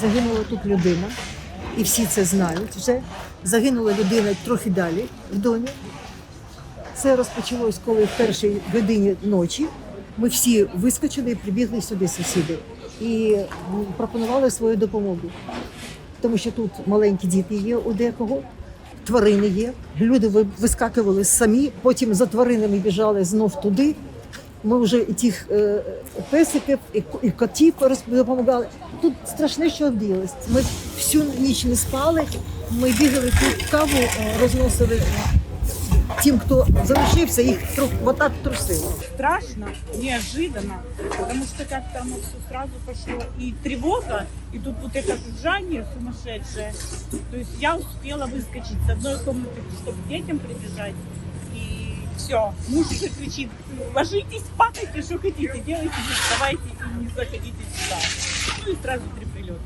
Загинула тут людина, і всі це знають вже. Загинула людина трохи далі в домі. Це розпочалось, коли в першій годині ночі ми всі вискочили і прибігли сюди сусіди і пропонували свою допомогу. Тому що тут маленькі діти є у декого, тварини є. Люди вискакували самі, потім за тваринами біжали знов туди. Ми вже і тих е, песиків, і, ко- і котів роз- допомагали. Тут страшне, що вдіялось. Ми всю ніч не спали. Ми бігали тут каву, е, розносили тим, хто залишився, їх трохи отак трусило. страшно, неожиданно, потому что как-то оно все сразу пошло. И тревога, и тут вот это жужжание сумасшедшее. То есть я успела выскочить с одной комнаты, чтобы к детям прибежать. Все. Муж уже кричит, ложитесь, падайте, что хотите, делайте, вставайте и не заходите сюда. Ну и сразу три прилета.